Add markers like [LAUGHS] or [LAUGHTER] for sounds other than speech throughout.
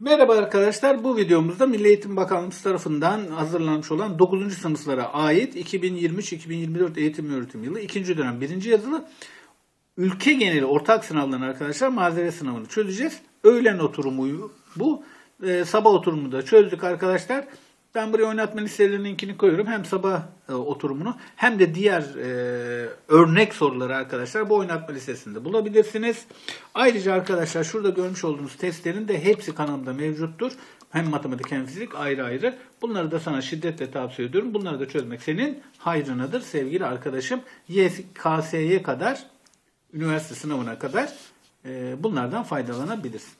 Merhaba arkadaşlar. Bu videomuzda Milli Eğitim Bakanlığı tarafından hazırlanmış olan 9. sınıflara ait 2023-2024 eğitim öğretim yılı 2. dönem 1. yazılı ülke geneli ortak sınavlarını arkadaşlar mazeret sınavını çözeceğiz. Öğlen oturumu bu. Ee, sabah oturumu da çözdük arkadaşlar. Ben buraya oynatma listelerinin linkini koyuyorum. Hem sabah e, oturumunu hem de diğer e, örnek soruları arkadaşlar bu oynatma listesinde bulabilirsiniz. Ayrıca arkadaşlar şurada görmüş olduğunuz testlerin de hepsi kanalımda mevcuttur. Hem matematik hem fizik ayrı ayrı. Bunları da sana şiddetle tavsiye ediyorum. Bunları da çözmek senin hayrınadır sevgili arkadaşım. YKS'ye kadar üniversite sınavına kadar e, bunlardan faydalanabilirsin.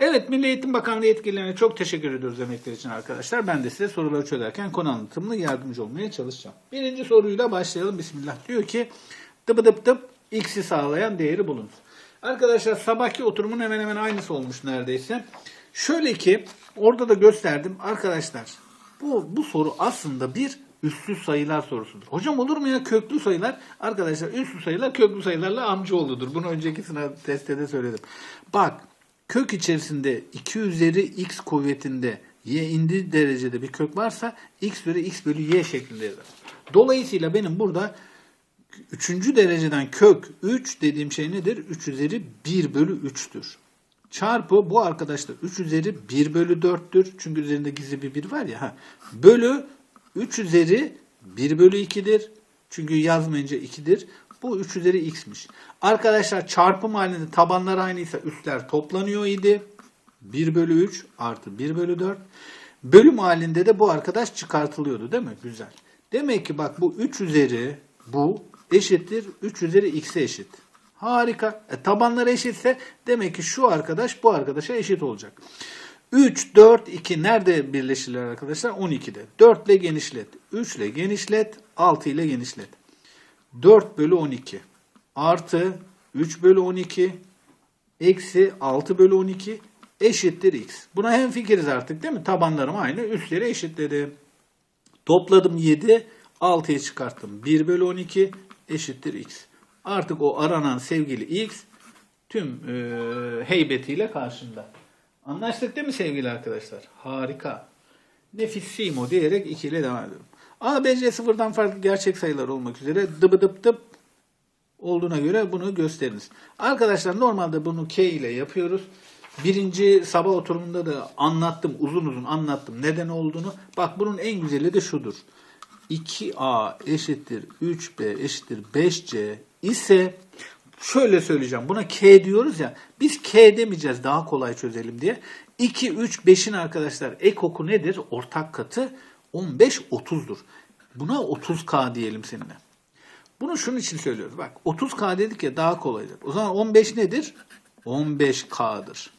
Evet Milli Eğitim Bakanlığı yetkililerine çok teşekkür ediyoruz emekler için arkadaşlar. Ben de size soruları çözerken konu anlatımlı yardımcı olmaya çalışacağım. Birinci soruyla başlayalım. Bismillah. Diyor ki dıbı dıp dıp x'i sağlayan değeri bulunuz. Arkadaşlar sabahki oturumun hemen hemen aynısı olmuş neredeyse. Şöyle ki orada da gösterdim. Arkadaşlar bu, bu soru aslında bir üssüz sayılar sorusudur. Hocam olur mu ya köklü sayılar? Arkadaşlar üssüz sayılar köklü sayılarla amcaoğludur. Bunu önceki sınav testte de söyledim. Bak kök içerisinde 2 üzeri x kuvvetinde y indi derecede bir kök varsa x üzeri x bölü y şeklinde yazar. Dolayısıyla benim burada üçüncü dereceden kök 3 dediğim şey nedir? 3 üzeri 1 bölü 3'tür. Çarpı bu arkadaşlar 3 üzeri 1 bölü 4'tür. Çünkü üzerinde gizli bir 1 var ya. Ha. Bölü 3 üzeri 1 bölü 2'dir. Çünkü yazmayınca 2'dir. Bu 3 üzeri x'miş. Arkadaşlar çarpım halinde tabanlar aynıysa üstler toplanıyor idi. 1 bölü 3 artı 1 bölü 4. Bölüm halinde de bu arkadaş çıkartılıyordu değil mi? Güzel. Demek ki bak bu 3 üzeri bu eşittir 3 üzeri x'e eşit. Harika. E, tabanları eşitse demek ki şu arkadaş bu arkadaşa eşit olacak. 3, 4, 2 nerede birleşirler arkadaşlar? 12'de. 4 ile genişlet. 3 ile genişlet. 6 ile genişlet. 4 bölü 12 artı 3 bölü 12 eksi 6 bölü 12 eşittir x. Buna hem fikiriz artık değil mi? Tabanlarım aynı. Üstleri eşitledim. Topladım 7. 6'yı çıkarttım. 1 bölü 12 eşittir x. Artık o aranan sevgili x tüm e, heybetiyle karşımda. Anlaştık değil mi sevgili arkadaşlar? Harika. Nefissimo diyerek 2 ile devam ediyorum. A, B, C sıfırdan farklı gerçek sayılar olmak üzere dıbı dıp dıp olduğuna göre bunu gösteriniz. Arkadaşlar normalde bunu K ile yapıyoruz. Birinci sabah oturumunda da anlattım, uzun uzun anlattım neden olduğunu. Bak bunun en güzeli de şudur. 2A eşittir 3B eşittir 5C ise şöyle söyleyeceğim. Buna K diyoruz ya. Biz K demeyeceğiz daha kolay çözelim diye. 2, 3, 5'in arkadaşlar ek oku nedir? Ortak katı 15, 30'dur. Buna 30K diyelim seninle. Bunu şunun için söylüyoruz. Bak 30K dedik ya daha kolaydır. O zaman 15 nedir? 15K'dır.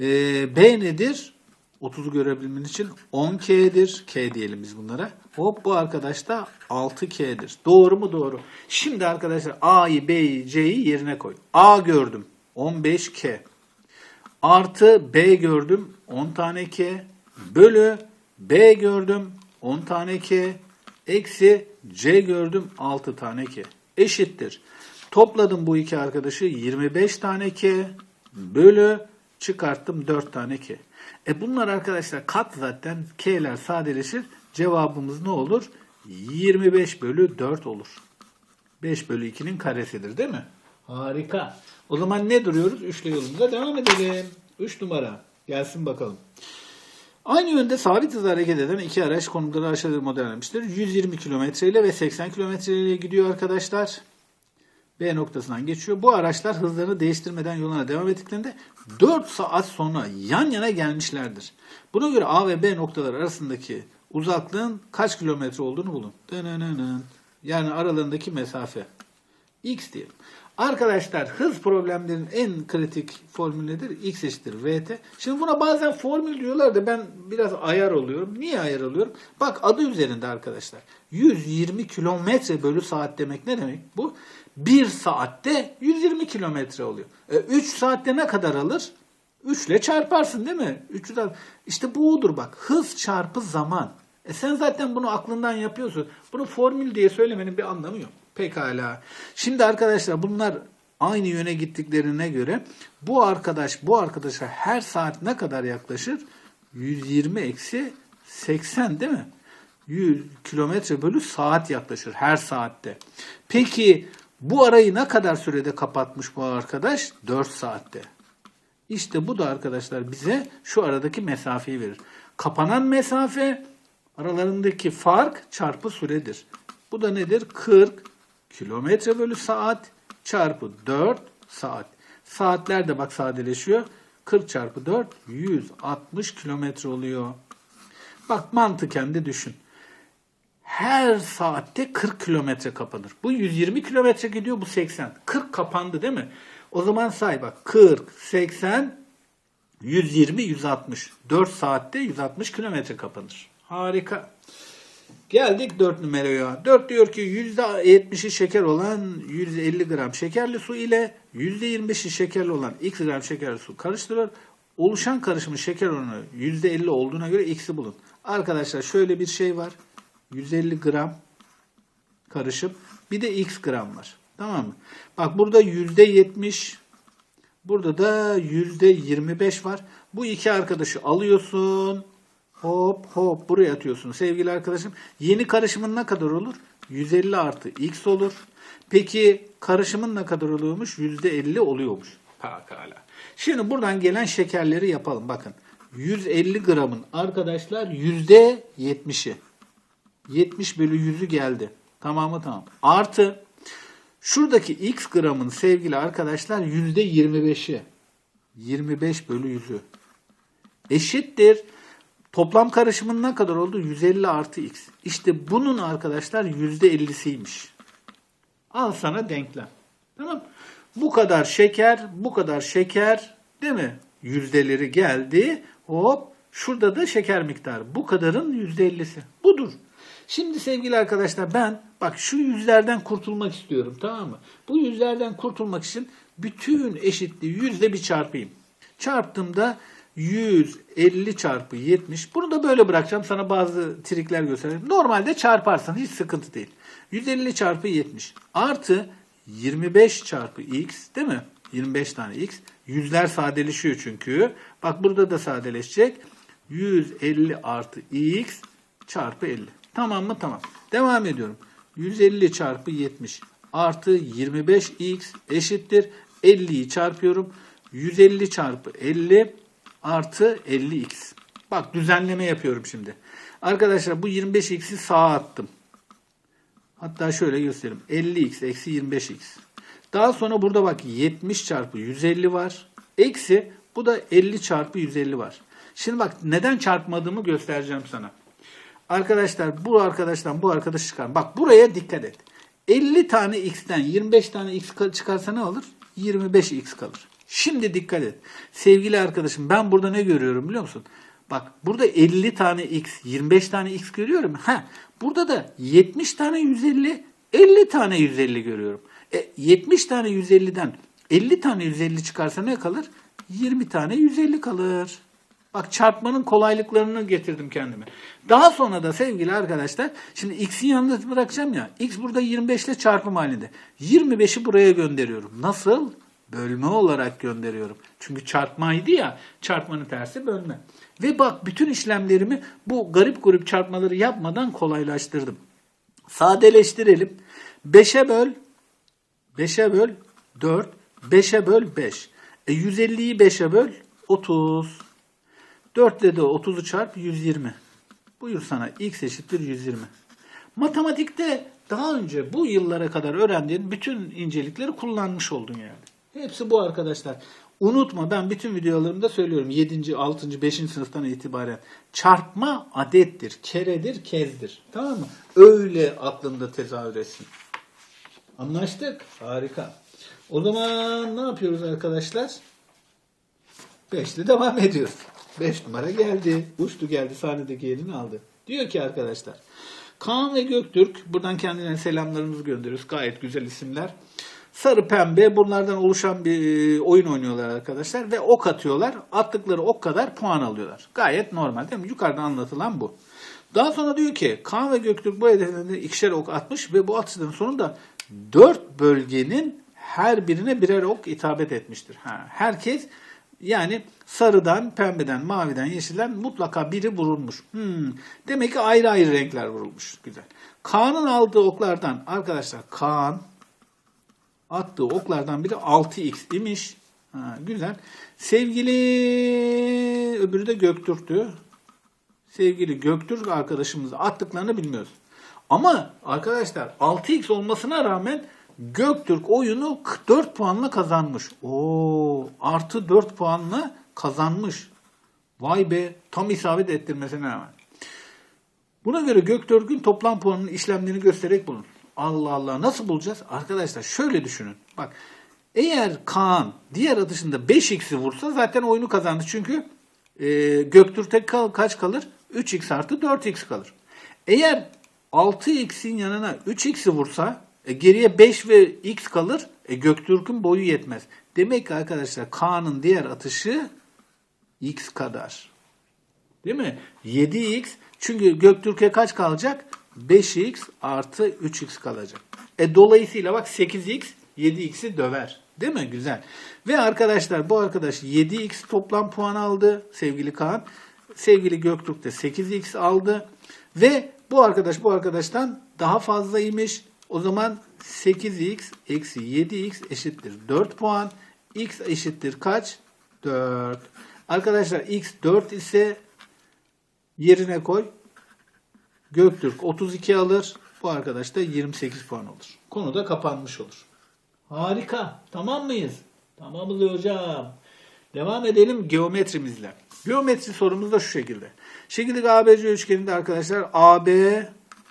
Ee, B nedir? 30'u görebilmen için 10K'dir. K diyelim biz bunlara. Hop bu arkadaş da 6K'dir. Doğru mu? Doğru. Şimdi arkadaşlar A'yı, B'yi, C'yi yerine koy. A gördüm. 15K. Artı B gördüm. 10 tane K. Bölü B gördüm. 10 tane K. Eksi C gördüm. 6 tane K. Eşittir. Topladım bu iki arkadaşı. 25 tane K. Bölü çıkarttım 4 tane K. E bunlar arkadaşlar kat zaten K'ler sadeleşir. Cevabımız ne olur? 25 bölü 4 olur. 5 bölü 2'nin karesidir değil mi? Harika. O zaman ne duruyoruz? 3 ile yolumuza devam edelim. 3 numara. Gelsin bakalım. Aynı yönde sabit hızla hareket eden iki araç konumları aşağıda modellenmiştir. 120 km ile ve 80 km ile gidiyor arkadaşlar. B noktasından geçiyor. Bu araçlar hızlarını değiştirmeden yoluna devam ettiklerinde 4 saat sonra yan yana gelmişlerdir. Buna göre A ve B noktalar arasındaki uzaklığın kaç kilometre olduğunu bulun. Yani aralarındaki mesafe. X diyelim. Arkadaşlar hız problemlerinin en kritik formülü nedir? X eşittir VT. Şimdi buna bazen formül diyorlar da ben biraz ayar oluyorum. Niye ayar oluyorum? Bak adı üzerinde arkadaşlar. 120 kilometre bölü saat demek ne demek? Bu 1 saatte 120 kilometre oluyor. E, 3 saatte ne kadar alır? 3 ile çarparsın değil mi? 3 İşte bu odur bak. Hız çarpı zaman. E sen zaten bunu aklından yapıyorsun. Bunu formül diye söylemenin bir anlamı yok. Pekala. Şimdi arkadaşlar bunlar aynı yöne gittiklerine göre bu arkadaş bu arkadaşa her saat ne kadar yaklaşır? 120 eksi 80 değil mi? 100 kilometre bölü saat yaklaşır her saatte. Peki bu arayı ne kadar sürede kapatmış bu arkadaş? 4 saatte. İşte bu da arkadaşlar bize şu aradaki mesafeyi verir. Kapanan mesafe aralarındaki fark çarpı süredir. Bu da nedir? 40 kilometre bölü saat çarpı 4 saat. Saatler de bak sadeleşiyor. 40 çarpı 4 160 kilometre oluyor. Bak mantıken de düşün. Her saatte 40 kilometre kapanır. Bu 120 kilometre gidiyor bu 80. 40 kapandı değil mi? O zaman say bak 40, 80, 120, 160. 4 saatte 160 kilometre kapanır. Harika. Geldik 4 numaraya. 4 diyor ki %70'i şeker olan 150 gram şekerli su ile %25'i şekerli olan x gram şekerli su karıştırılır. Oluşan karışımın şeker oranı %50 olduğuna göre x'i bulun. Arkadaşlar şöyle bir şey var. 150 gram karışım. Bir de x gram var. Tamam mı? Bak burada %70 burada da %25 var. Bu iki arkadaşı alıyorsun. Hop hop buraya atıyorsun sevgili arkadaşım. Yeni karışımın ne kadar olur? 150 artı x olur. Peki karışımın ne kadar oluyormuş? %50 oluyormuş. Pekala. Şimdi buradan gelen şekerleri yapalım. Bakın 150 gramın arkadaşlar %70'i. 70 bölü 100'ü geldi. Tamamı tamam. Artı şuradaki x gramın sevgili arkadaşlar %25'i. 25 bölü 100'ü. Eşittir. Toplam karışımın ne kadar oldu? 150 artı x. İşte bunun arkadaşlar %50'siymiş. Al sana denklem. Tamam Bu kadar şeker, bu kadar şeker değil mi? Yüzdeleri geldi. Hop şurada da şeker miktarı. Bu kadarın %50'si. Budur. Şimdi sevgili arkadaşlar ben bak şu yüzlerden kurtulmak istiyorum tamam mı? Bu yüzlerden kurtulmak için bütün eşitliği yüzde bir çarpayım. Çarptığımda 150 çarpı 70. Bunu da böyle bırakacağım. Sana bazı trikler göstereyim. Normalde çarparsan hiç sıkıntı değil. 150 çarpı 70 artı 25 çarpı x değil mi? 25 tane x. Yüzler sadeleşiyor çünkü. Bak burada da sadeleşecek. 150 artı x çarpı 50. Tamam mı? Tamam. Devam ediyorum. 150 çarpı 70 artı 25x eşittir. 50'yi çarpıyorum. 150 çarpı 50 artı 50x. Bak düzenleme yapıyorum şimdi. Arkadaşlar bu 25x'i sağa attım. Hatta şöyle göstereyim. 50x eksi 25x. Daha sonra burada bak 70 çarpı 150 var. Eksi bu da 50 çarpı 150 var. Şimdi bak neden çarpmadığımı göstereceğim sana. Arkadaşlar bu arkadaştan bu arkadaş çıkar. Bak buraya dikkat et. 50 tane x'ten 25 tane x çıkarsa ne olur? 25x kalır. Şimdi dikkat et. Sevgili arkadaşım ben burada ne görüyorum biliyor musun? Bak burada 50 tane x, 25 tane x görüyorum. Ha, burada da 70 tane 150, 50 tane 150 görüyorum. E, 70 tane 150'den 50 tane 150 çıkarsa ne kalır? 20 tane 150 kalır. Bak çarpmanın kolaylıklarını getirdim kendime. Daha sonra da sevgili arkadaşlar şimdi x'i yalnız bırakacağım ya. x burada 25 ile çarpım halinde. 25'i buraya gönderiyorum. Nasıl? Bölme olarak gönderiyorum. Çünkü çarpmaydı ya. Çarpmanın tersi bölme. Ve bak bütün işlemlerimi bu garip grup çarpmaları yapmadan kolaylaştırdım. Sadeleştirelim. 5'e böl 5'e böl 4. 5'e böl 5. E 150'yi 5'e böl 30. 4 ile de 30'u çarp 120. Buyur sana x eşittir 120. Matematikte daha önce bu yıllara kadar öğrendiğin bütün incelikleri kullanmış oldun yani. Hepsi bu arkadaşlar. Unutma ben bütün videolarımda söylüyorum 7. 6. 5. sınıftan itibaren çarpma adettir, keredir, kezdir. Tamam mı? Öyle aklında tezahür etsin. Anlaştık. Harika. O zaman ne yapıyoruz arkadaşlar? 5'te devam ediyoruz. 5 numara geldi. Uçtu geldi sahnedeki yerini aldı. Diyor ki arkadaşlar. Kaan ve Göktürk buradan kendilerine selamlarımızı gönderiyoruz. Gayet güzel isimler. Sarı pembe bunlardan oluşan bir e, oyun oynuyorlar arkadaşlar ve ok atıyorlar. Attıkları ok kadar puan alıyorlar. Gayet normal değil mi? Yukarıda anlatılan bu. Daha sonra diyor ki Kaan ve Göktürk bu hedeflerinde ikişer ok atmış ve bu atışların sonunda dört bölgenin her birine birer ok isabet etmiştir. Ha, herkes yani sarıdan, pembeden, maviden, yeşilden mutlaka biri vurulmuş. Hmm, demek ki ayrı ayrı renkler vurulmuş. Güzel. Kaan'ın aldığı oklardan arkadaşlar Kaan attığı oklardan biri 6x imiş. Ha, güzel. Sevgili öbürü de Göktürk'tü. Sevgili Göktürk arkadaşımız attıklarını bilmiyoruz. Ama arkadaşlar 6x olmasına rağmen Göktürk oyunu 4 puanla kazanmış. Oo, artı 4 puanla kazanmış. Vay be tam isabet ettirmesine rağmen. Buna göre Göktürk'ün toplam puanının işlemlerini göstererek bulun. Allah Allah nasıl bulacağız? Arkadaşlar şöyle düşünün. Bak eğer Kaan diğer atışında 5x'i vursa zaten oyunu kazandı. Çünkü e, Göktürk'te kal- kaç kalır? 3x artı 4x kalır. Eğer 6x'in yanına 3x'i vursa e, geriye 5 ve x kalır. E, Göktürk'ün boyu yetmez. Demek ki arkadaşlar Kaan'ın diğer atışı x kadar. Değil mi? 7x çünkü Göktürk'e kaç kalacak? 5x artı 3x kalacak. E dolayısıyla bak 8x 7x'i döver. Değil mi? Güzel. Ve arkadaşlar bu arkadaş 7x toplam puan aldı sevgili Kaan. Sevgili Göktürk de 8x aldı. Ve bu arkadaş bu arkadaştan daha fazlaymış. O zaman 8x eksi 7x eşittir 4 puan. x eşittir kaç? 4. Arkadaşlar x 4 ise yerine koy. Göktürk 32 alır. Bu arkadaş da 28 puan olur. Konu da kapanmış olur. Harika. Tamam mıyız? Tamamız hocam. Devam edelim geometrimizle. Geometri sorumuz da şu şekilde. Şekillik ABC üçgeninde arkadaşlar AB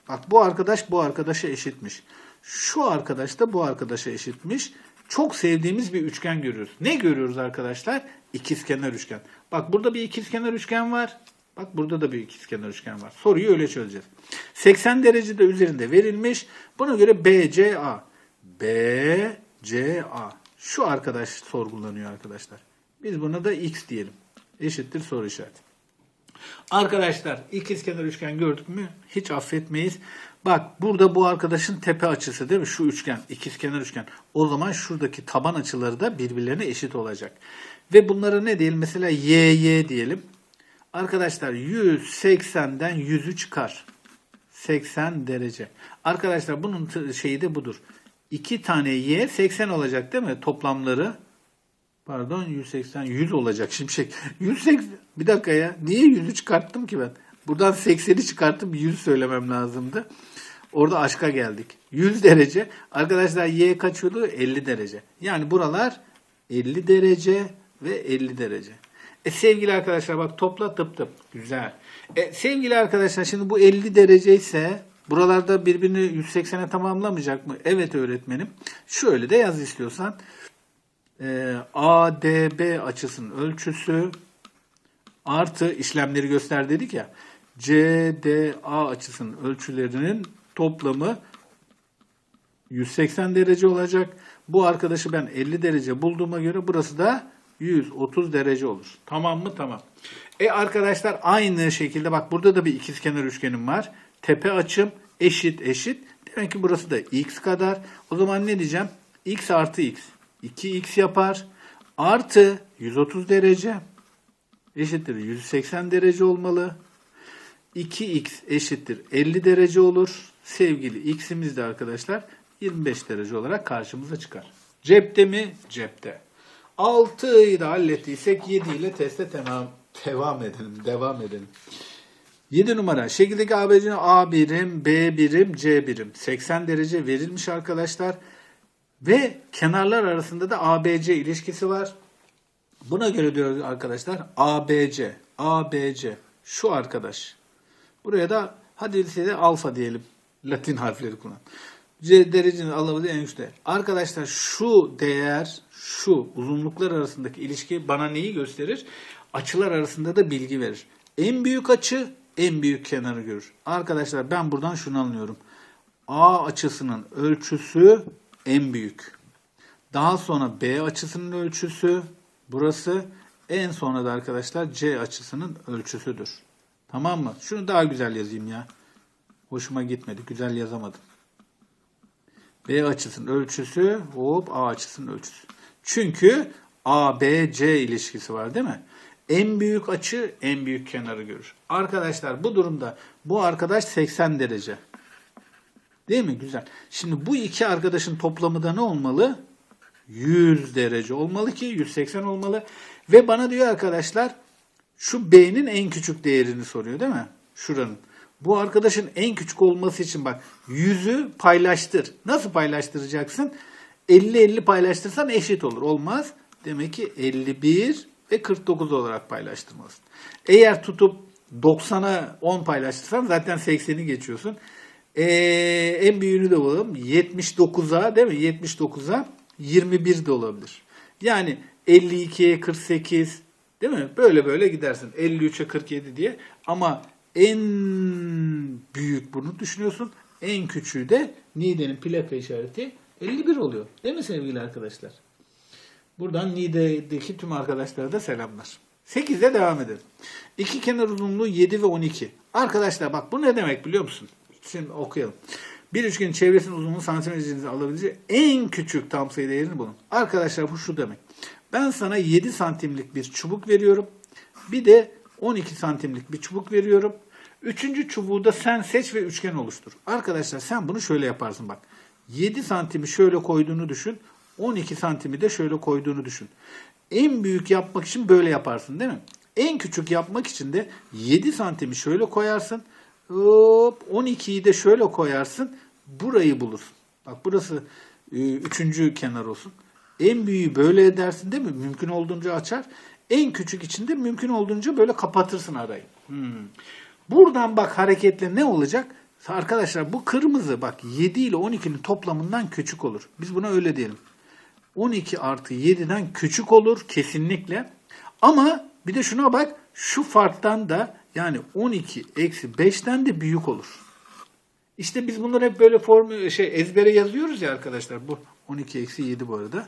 bak bu arkadaş bu arkadaşa eşitmiş. Şu arkadaş da bu arkadaşa eşitmiş. Çok sevdiğimiz bir üçgen görüyoruz. Ne görüyoruz arkadaşlar? İkizkenar üçgen. Bak burada bir ikizkenar üçgen var. Bak burada da bir ikizkenar üçgen var. Soruyu öyle çözeceğiz. 80 derecede üzerinde verilmiş. Buna göre BCA. BCA. Şu arkadaş sorgulanıyor arkadaşlar. Biz buna da X diyelim. Eşittir soru işareti. Arkadaşlar ikizkenar üçgen gördük mü hiç affetmeyiz. Bak burada bu arkadaşın tepe açısı değil mi? Şu üçgen ikizkenar üçgen. O zaman şuradaki taban açıları da birbirlerine eşit olacak. Ve bunlara ne diyelim? Mesela YY diyelim. Arkadaşlar 180'den 100'ü çıkar. 80 derece. Arkadaşlar bunun şeyi de budur. 2 tane y 80 olacak değil mi? Toplamları. Pardon 180 100 olacak şimşek. [LAUGHS] 180 bir dakika ya. Niye 100'ü çıkarttım ki ben? Buradan 80'i çıkartıp 100 söylemem lazımdı. Orada aşka geldik. 100 derece. Arkadaşlar y kaçıyordu? 50 derece. Yani buralar 50 derece ve 50 derece. E sevgili arkadaşlar bak topla tıp tıp. Güzel. E sevgili arkadaşlar şimdi bu 50 derece ise buralarda birbirini 180'e tamamlamayacak mı? Evet öğretmenim. Şöyle de yaz istiyorsan. E, ADB açısının ölçüsü artı işlemleri göster dedik ya. CDA açısının ölçülerinin toplamı 180 derece olacak. Bu arkadaşı ben 50 derece bulduğuma göre burası da 130 derece olur. Tamam mı? Tamam. E arkadaşlar aynı şekilde bak burada da bir ikizkenar üçgenim var. Tepe açım eşit eşit. Demek ki burası da x kadar. O zaman ne diyeceğim? x artı x. 2x yapar. Artı 130 derece eşittir 180 derece olmalı. 2x eşittir 50 derece olur. Sevgili x'imiz de arkadaşlar 25 derece olarak karşımıza çıkar. Cepte mi? Cepte. 6'yı da hallettiysek 7 ile teste devam, devam edelim. Devam edelim. 7 numara. Şekildeki ABC'nin A birim, B birim, C birim. 80 derece verilmiş arkadaşlar. Ve kenarlar arasında da ABC ilişkisi var. Buna göre diyoruz arkadaşlar ABC, ABC şu arkadaş. Buraya da hadi lisede alfa diyelim. Latin harfleri kullan. Derecenin alabildiği en üstte. Arkadaşlar şu değer, şu uzunluklar arasındaki ilişki bana neyi gösterir? Açılar arasında da bilgi verir. En büyük açı en büyük kenarı görür. Arkadaşlar ben buradan şunu anlıyorum. A açısının ölçüsü en büyük. Daha sonra B açısının ölçüsü burası. En sonra da arkadaşlar C açısının ölçüsüdür. Tamam mı? Şunu daha güzel yazayım ya. Hoşuma gitmedi. Güzel yazamadım. B açısının ölçüsü hop A açısının ölçüsü. Çünkü ABC ilişkisi var değil mi? En büyük açı en büyük kenarı görür. Arkadaşlar bu durumda bu arkadaş 80 derece. Değil mi? Güzel. Şimdi bu iki arkadaşın toplamı da ne olmalı? 100 derece olmalı ki 180 olmalı. Ve bana diyor arkadaşlar şu B'nin en küçük değerini soruyor değil mi? Şuranın. Bu arkadaşın en küçük olması için bak 100'ü paylaştır. Nasıl paylaştıracaksın? 50-50 paylaştırsan eşit olur. Olmaz. Demek ki 51 ve 49 olarak paylaştırmalısın. Eğer tutup 90'a 10 paylaştırsan zaten 80'i geçiyorsun. Ee, en büyüğünü de bulalım. 79'a değil mi? 79'a 21 de olabilir. Yani 52'ye 48 değil mi? Böyle böyle gidersin. 53'e 47 diye. Ama en büyük bunu düşünüyorsun. En küçüğü de Niğde'nin plaka işareti 51 oluyor. Değil mi sevgili arkadaşlar? Buradan Niğde'deki tüm arkadaşlara da selamlar. 8'de devam edelim. İki kenar uzunluğu 7 ve 12. Arkadaşlar bak bu ne demek biliyor musun? Şimdi okuyalım. Bir üçgenin çevresinin uzunluğu santimetre alabileceği en küçük tam sayı değerini bulun. Arkadaşlar bu şu demek. Ben sana 7 santimlik bir çubuk veriyorum. Bir de 12 santimlik bir çubuk veriyorum. Üçüncü çubuğu da sen seç ve üçgen oluştur. Arkadaşlar sen bunu şöyle yaparsın bak. 7 santimi şöyle koyduğunu düşün. 12 santimi de şöyle koyduğunu düşün. En büyük yapmak için böyle yaparsın değil mi? En küçük yapmak için de 7 santimi şöyle koyarsın. Hop 12'yi de şöyle koyarsın. Burayı bulursun. Bak burası e, üçüncü kenar olsun. En büyüğü böyle edersin değil mi? Mümkün olduğunca açar. En küçük için de mümkün olduğunca böyle kapatırsın arayı. Hmm. Buradan bak hareketle ne olacak? Arkadaşlar bu kırmızı bak 7 ile 12'nin toplamından küçük olur. Biz buna öyle diyelim. 12 artı 7'den küçük olur kesinlikle. Ama bir de şuna bak şu farktan da yani 12 eksi 5'ten de büyük olur. İşte biz bunları hep böyle formül şey ezbere yazıyoruz ya arkadaşlar. Bu 12 eksi 7 bu arada.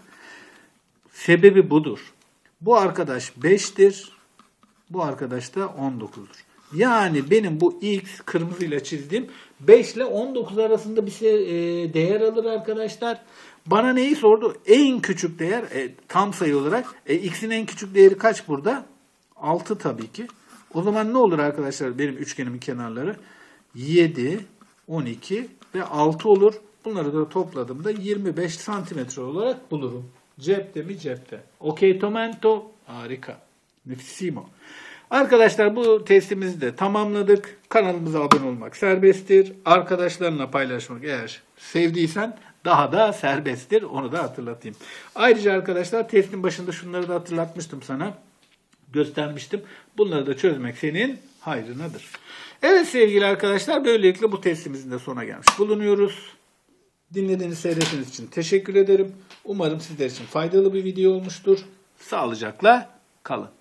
Sebebi budur. Bu arkadaş 5'tir. Bu arkadaş da 19'dur. Yani benim bu x kırmızıyla çizdiğim 5 ile 19 arasında bir şey, e, değer alır arkadaşlar. Bana neyi sordu? En küçük değer e, tam sayı olarak. E, x'in en küçük değeri kaç burada? 6 tabii ki. O zaman ne olur arkadaşlar benim üçgenimin kenarları? 7, 12 ve 6 olur. Bunları da topladığımda 25 santimetre olarak bulurum. Cepte mi cepte. Okey Tomento. Harika. Nefisimo. Arkadaşlar bu testimizi de tamamladık. Kanalımıza abone olmak serbesttir. Arkadaşlarına paylaşmak eğer sevdiysen daha da serbesttir. Onu da hatırlatayım. Ayrıca arkadaşlar testin başında şunları da hatırlatmıştım sana. Göstermiştim. Bunları da çözmek senin hayrınadır. Evet sevgili arkadaşlar böylelikle bu testimizin de sona gelmiş bulunuyoruz. Dinlediğiniz, seyrettiğiniz için teşekkür ederim. Umarım sizler için faydalı bir video olmuştur. Sağlıcakla kalın.